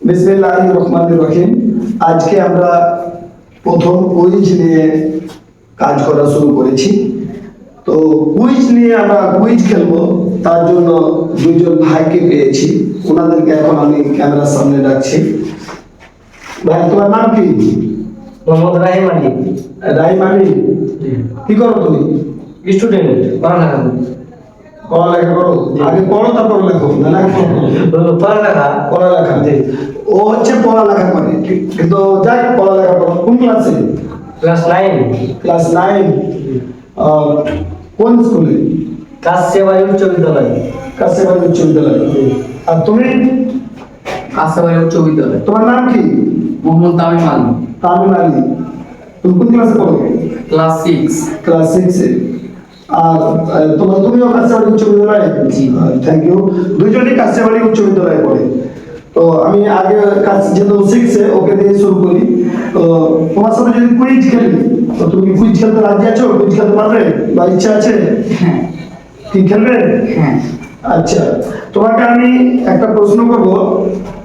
বিসমিল্লাহ রহমান রহিম। আজকে আমরা প্রথম কুইজ নিয়ে কাজ করা শুরু করেছি। তো কুইজ নিয়ে আমরা কুইজ খেলব তার জন্য দুইজন ভাইকে পেয়েছি। ওনাদেরকে এখন আমি ক্যামেরার সামনে রাখছি ভাই তোমার নাম কি? মোহাম্মদ রাহিম আলী। কি করো তুমি? স্টুডেন্ট পড়ালেখা। পড়ালেখা করো। আগে পড়ো তারপর লেখো। না না পড়ালেখা? পড়ালেখা। ও হচ্ছে পড়ালেখা করে। ঠিক- কিন্তু যাই পড়ালেখা করো। কোন ক্লাসে? Class nine. Class nine. কোন স্কুলে? সেবাই উচ্চ বিদ্যালয় কাছেবাড়ি উচ্চ বিদ্যালয় আর তুমি? কাঁচাবাড়ি উচ্চ বিদ্যালয় তোমার নাম কি? মোহাম্মদ তামিম আলী। তামিম আলী। তুমি কোন ক্লাসে পড়ো? Class six. ক্লাস সিক্সে। তোমার তুমিও কাছেবাড়ি উচ্চ বিদ্যালয়ে জি। থ্যাংক ইউ দুজনেই কাছেবাড়ি উচ্চ বিদ্যালয়ে পড়ে। তো আমি আগে কাজ যেহেতু সিক্সে ওকে দিয়ে শুরু করি। তো তোমার সাথে যদি কুইজ খেলি তো তুমি কুইজ খেলতে রাজি আছো? কুইজ খেলতে পারবে? বা ইচ্ছা আছে? হ্যাঁ। কি খেলবে? হ্যাঁ। আচ্ছা তোমাকে আমি একটা প্রশ্ন করব।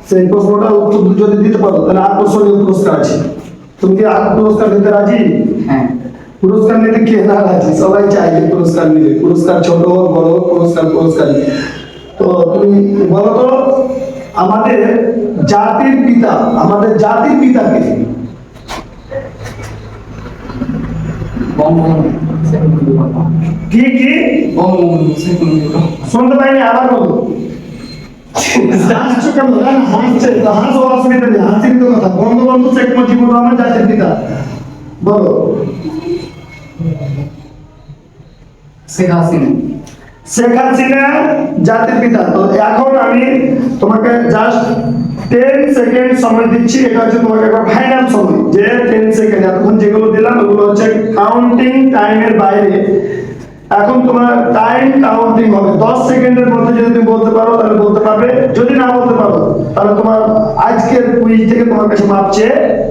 সেই প্রশ্নটা উত্তর যদি দিতে পারো তাহলে আকর্ষণীয় পুরস্কার আছে। তুমি কি পুরস্কার দিতে রাজি? হ্যাঁ। পুরস্কার নিতে কে না রাজি সবাই যে পুরস্কার নিবে। পুরস্কার ছোট হোক, বড় হোক, পুরস্কার পুরস্কার তো তুমি বলো তো, আমাদের জাতির পিতা, আমাদের জাতির রহমান। কি? কি রহমান। শুনতে পাইনি, আবার বলো। হাসছো হাসো, অসুবিধা নেই। হাসির কথা। বঙ্গবন্ধু শেখ মুজিবুর রহমান জাতির পিতা। বলো। শেখ হাসিনা। শেখ হাসিনা জাতির পিতা। তো এখন আমি তোমাকে জাস্ট টেন সেকেন্ড সময় দিচ্ছি। এটা হচ্ছে তোমাকে একটা ফাইনাল সময়। যে টেন সেকেন্ড এতক্ষণ যেগুলো দিলাম, ওগুলো হচ্ছে কাউন্টিং টাইমের বাইরে। এখন তোমার টাইম কাউন্টিং হবে। দশ সেকেন্ডের মধ্যে যদি তুমি বলতে পারো, তাহলে বলতে পারবে। যদি না বলতে পারো, তাহলে তোমার আজকের কুইজ থেকে তোমার কাছে মাপছে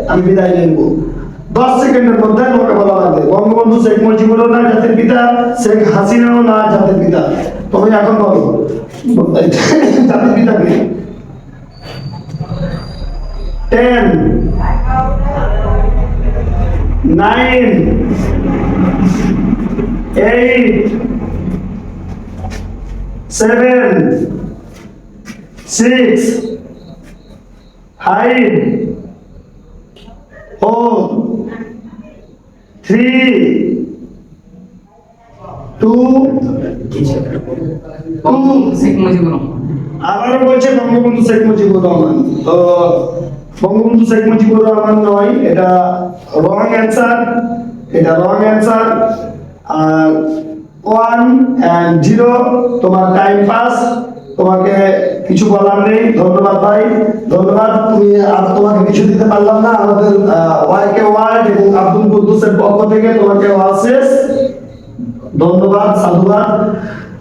আমি বিদায় নেব। দশ সেকেন্ডের মধ্যে তোমাকে বলা লাগবে। বঙ্গবন্ধু শেখ মুজিবুরও না জাতির পিতা শেখ হাসিনাও না জাতির পিতা। তুমি এখন বলো। জাতির পিতা কে? Ten. Nine. Eight. Seven. Six. Five. four, Rahman আবারও বলছে বঙ্গবন্ধু শেখ মুজিবুর রহমান। বঙ্গবন্ধু শেখ মুজিবুর রহমান নয়, এটা রং অ্যান্সার এটা রং অ্যান্সার আর ওয়ান অ্যান্ড জিরো তোমার টাইম পাস তোমাকে কিছু বলার নেই, ধন্যবাদ ভাই। ধন্যবাদ, তুমি আর তোমাকে কিছু দিতে পারলাম না, আমাদের ওয়াইকে কুদ্দুসের পক্ষ থেকে তোমাকে অশেষ ধন্যবাদ সাধুবাদ।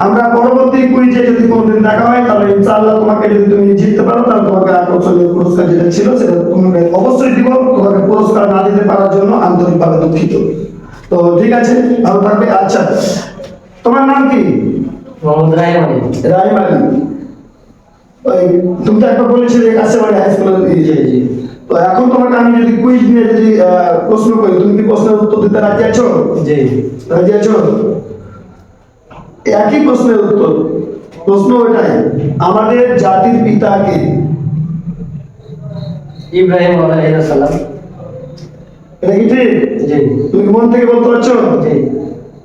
আমরা পরবর্তী কুইজে যদি কোনোদিন দেখা হয় তাহলে ইনশাআল্লাহ তোমাকে যদি তুমি জিততে পারো তাহলে তোমাকে আকর্ষণীয় পুরস্কার যেটা ছিল সেটা তোমাকে অবশ্যই দিব। তোমাকে পুরস্কার না দিতে পারার জন্য আন্তরিকভাবে দুঃখিত। তো ঠিক আছে ভালো থাকবে। আচ্ছা তোমার নাম কি? মোহাম্মদ রাহিম আলী। রাহিম আলী। তুমি তো একবার বলেছিলে কাছেবাড়ি হাই স্কুলে জি জি তো এখন তোমাকে আমি যদি কুইজ নিয়ে যদি প্রশ্ন করি তুমি কি প্রশ্নের উত্তর দিতে রাজি আছো? জি। রাজি আছো? একই প্রশ্নের উত্তর। প্রশ্ন ওটাই আমাদের জাতির পিতাকে ইব্রাহিম আলাইহিস সালাম। এটা কি ঠিক? জি। তুমি মন থেকে বলতে পারছ? জি।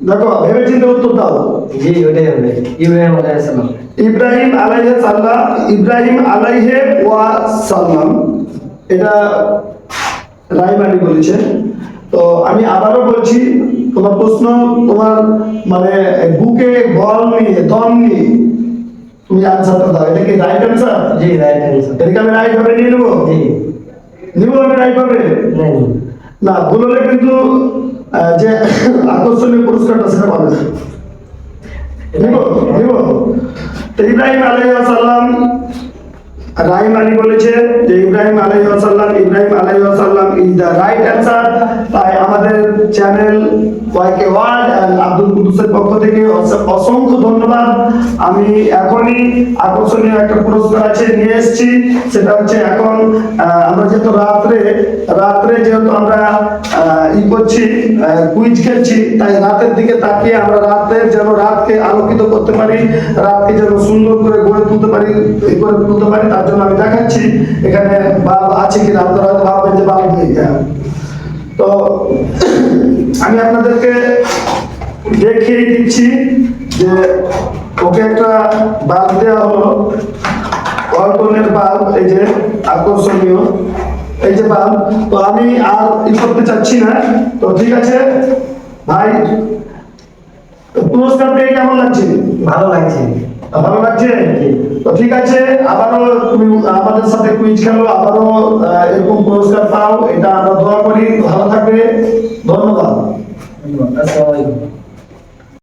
দেখো ভেবে চিন্তে উত্তর দাও। জি ওটাই হবে। ইব্রাহিম আলাইহিস সালাম। ইব্রাহিম আলাইহে সাল্লাম ইব্রাহিম আলাইহে ওয়া সাল্লাম এটা রাইমানি বলেছে তো আমি আবারও বলছি তোমার প্রশ্ন তোমার মানে বুকে বল নিয়ে দম নিয়ে তুমি আনসারটা দাও। এটা কি রাইট আনসার জি রাইট অ্যান্সার এটাকে আমি রাইট ভাবে নিয়ে নেব? নিবো আমি রাইট ভাবে? না ভুল হলে কিন্তু যে আকর্ষণীয় পুরস্কারটা সেটা পাবে নিব নিব। ইব্রাহিম আলাইহিস সালাম রাহিম আলী বলেছে যে ইব্রাহিম আলাইহি ওয়াসাল্লাম, ইব্রাহিম আলাইহি ওয়াসাল্লাম ইজ দ্য রাইট অ্যান্সার তাই আমাদের চ্যানেল ওয়াইকে এন্ড আব্দুল কুদ্দুসের পক্ষ থেকে অসংখ্য ধন্যবাদ। আমি এখনই আকর্ষণীয় একটা পুরস্কার আছে নিয়ে এসেছি। সেটা হচ্ছে এখন আমরা যেহেতু রাত্রে রাত্রে যেহেতু আমরা ই করছি কুইজ খেলছি, তাই রাতের দিকে তাকিয়ে আমরা রাতে যেন রাতকে আলোকিত করতে পারি, রাতকে যেন সুন্দর করে গড়ে তুলতে পারি করে তুলতে পারি, তার জন্য আমি দেখাচ্ছি। এখানে বাল্ব আছে কিনা, আপনারা হয়তো ভাববেন যে বাল্ব নেই। তো আমি আপনাদেরকে দেখিয়ে দিচ্ছি যে ওকে একটা বাল্ব দেওয়া হলো। অল্টনের বাল্ব এই যে আকর্ষণীয়। এই যে বাল্ব তো আমি আর ই করতে চাচ্ছি না। তো ঠিক আছে ভাই পুরস্কার পেয়ে কেমন লাগছে? ভালো লাগছে। ভালো লাগছে? তো ঠিক আছে আবারও তুমি আমাদের সাথে কুইজ খেলো আবারও এরকম পুরস্কার পাও এটা আমরা দোয়া করি। ভালো থাকবে। ধন্যবাদ। ধন্যবাদ।